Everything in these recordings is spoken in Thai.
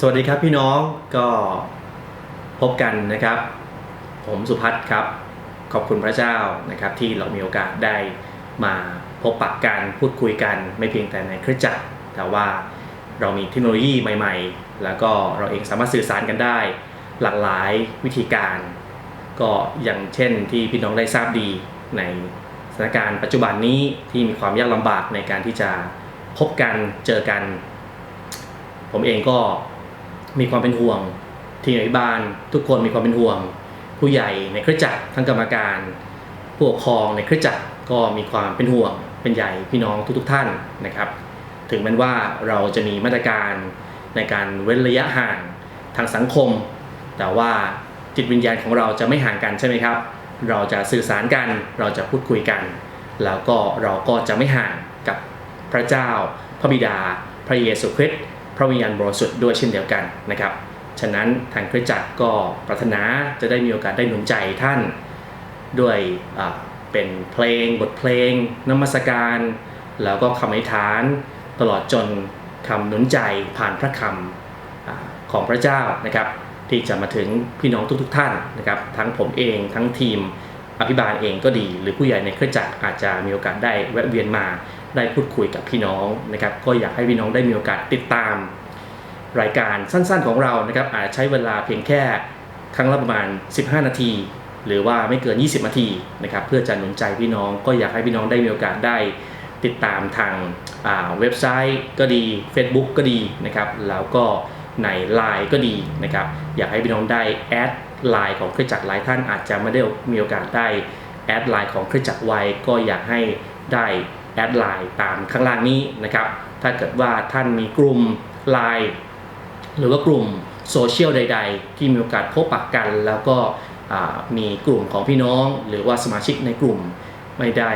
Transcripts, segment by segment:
สวัสดีครับพี่น้องก็พบกันนะครับ ผมสุพัฒน์ครับ ขอบคุณพระเจ้านะครับ ที่เรามีโอกาสได้มาพบปะกันพูดคุยกัน ไม่เพียงแต่ในคริสตจักร แต่ว่าเรามีเทคโนโลยีใหม่ ๆ แล้วก็เราเองสามารถสื่อสารกันได้ หลากหลายวิธีการ ก็อย่างเช่นที่พี่น้องได้ทราบดีในสถานการณ์ปัจจุบันนี้ที่มีความยากลำบากในการที่จะพบกันเจอกัน ผมเองก็ มีความเป็นห่วง ทีมอภิบาล ทุกคนมีความเป็นห่วง ผู้ใหญ่ในคริสจักรทั้งกรรมการผู้ปกครองในคริสจักรก็มีความเป็นห่วง เป็นใหญ่พี่น้องทุก ๆ ท่านนะครับ ถึงแม้ว่าเราจะมีมาตรการในการเว้นระยะห่างทางสังคม แต่ว่าจิตวิญญาณของเราจะไม่ห่างกันใช่ไหมครับ เราจะสื่อสารกัน เราจะพูดคุยกัน แล้วก็เราก็จะไม่ห่างกับพระเจ้า พระบิดา พระเยซูคริสต์ พระวิญญาณบริสุทธิ์ด้วยเช่นเดียวกันนะครับ ฉะนั้นทางคริสตจักรก็ปรารถนาจะได้มีโอกาสได้หนุนใจท่านด้วยเป็นเพลงบทเพลงนมัสการ แล้วก็คำอธิษฐานตลอดจนคำหนุนใจผ่านพระคำอของพระเจ้านะครับ ที่จะมาถึงพี่น้องทุกๆท่านนะครับ ทั้งผมเองทั้งทีม อภิบาลเองก็ดี หรือผู้ใหญ่ในเครือจักรอาจจะมีโอกาสได้แวะเวียนมาได้พูดคุยกับพี่น้องนะครับ ก็อยากให้พี่น้องได้มีโอกาสติดตาม รายการสั้นๆของเรานะครับ อาจใช้เวลาเพียงแค่ครั้งละประมาณ 15 นาที หรือว่าไม่เกิน 20 นาทีนะครับ เพื่อจะหนุนใจพี่น้องก็อยากให้พี่น้องได้มีโอกาสได้ติดตามทางาเว็บไซต์ก็ดี Facebook ก็ดีนะครับ แล้วก็ใน Line ก็ดีนะครับ อยากให้พี่น้องได้แอด ไลน์ของเครือจักรหลายท่านอาจจะไม่ได้มีโอกาสได้แอดไลน์ของเครือจักรไว้ก็อยากให้ได้แอดไลน์ตามข้างล่างนี้นะครับ ถ้าเกิดว่าท่านมีกลุ่มไลน์หรือว่ากลุ่มโซเชียลใด ๆ ที่มีโอกาสพบปะกัน แล้วก็มีกลุ่มของพี่น้อง หรือว่าสมาชิกในกลุ่มไม่ได้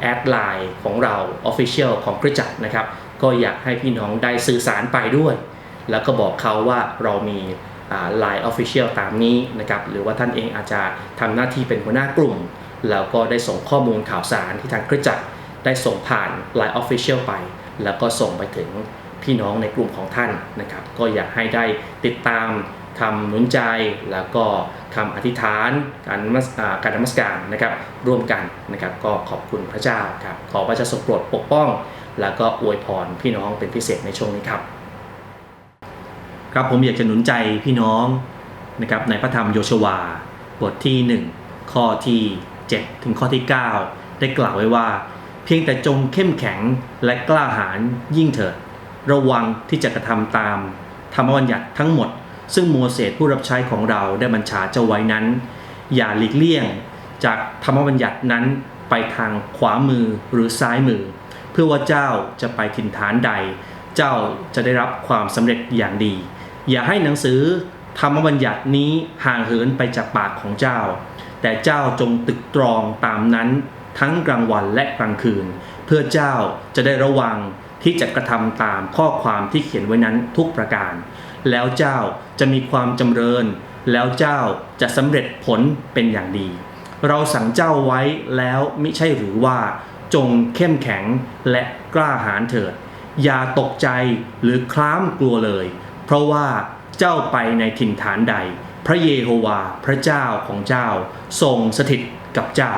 แอดไลน์ของเรา Official ของคริสตจักรนะครับ ก็อยากให้พี่น้องได้สื่อสารไปด้วย แล้วก็บอกเขาว่าเรามี ไลน์ Official ตามนี้นะครับหรือว่าท่านเองอาจจะทำหน้าที่เป็นหัวหน้ากลุ่ม แล้วก็ได้ส่งข้อมูลข่าวสารที่ทางคริสจักรได้ส่งผ่าน Line Official ไป แล้วก็ส่งไปถึงพี่น้องในกลุ่มของท่านนะครับก็อยากให้ได้ติดตามคำหนุนใจแล้วก็คำอธิษฐาน การนมัสการนมัสการนะครับร่วมกันนะครับก็ขอบคุณพระเจ้าครับขอพระเจ้าทรงโปรดปกป้อง แล้วก็อวยพรพี่น้องเป็นพิเศษในช่วงนี้ครับ ครับผมอยากจะหนุนใจพี่น้องนะครับในพระธรรมโยชวา บทที่ 1 ข้อที่ 7 ถึงข้อที่ 9 ได้กล่าวไว้ว่า เพียงแต่จงเข้มแข็งและกล้าหาญยิ่งเถิด ระวังที่จะกระทำตาม ธรรมบัญญัติทั้งหมด ซึ่งโมเสสผู้รับใช้ของเราได้บัญชาเจ้าไว้นั้น อย่าหลีกเลี่ยง จากธรรมบัญญัตินั้นไปทางขวามือหรือซ้ายมือ เพื่อว่าเจ้าจะไปถิ่นฐานใด เจ้าจะได้รับความสำเร็จอย่างดี อย่าให้หนังสือธรรมบัญญัตินี้ห่างเหินไปจากปากของเจ้า แต่เจ้าจงตึกตรองตามนั้นทั้งกลางวันและกลางคืน เพื่อเจ้าจะได้ระวังที่จะกระทำตามข้อความที่เขียนไว้นั้นทุกประการ แล้วเจ้าจะมีความจำเริญ แล้วเจ้าจะสำเร็จผลเป็นอย่างดี เราสั่งเจ้าไว้แล้วมิใช่หรือว่า จงเข้มแข็งและกล้าหาญเถิด อย่าตกใจหรือคล้ามกลัวเลย ราะว่าเจ้าไปในถิ่นฐานใด พระเยโฮวาห์พระเจ้าของเจ้า ทรงสถิตกับเจ้า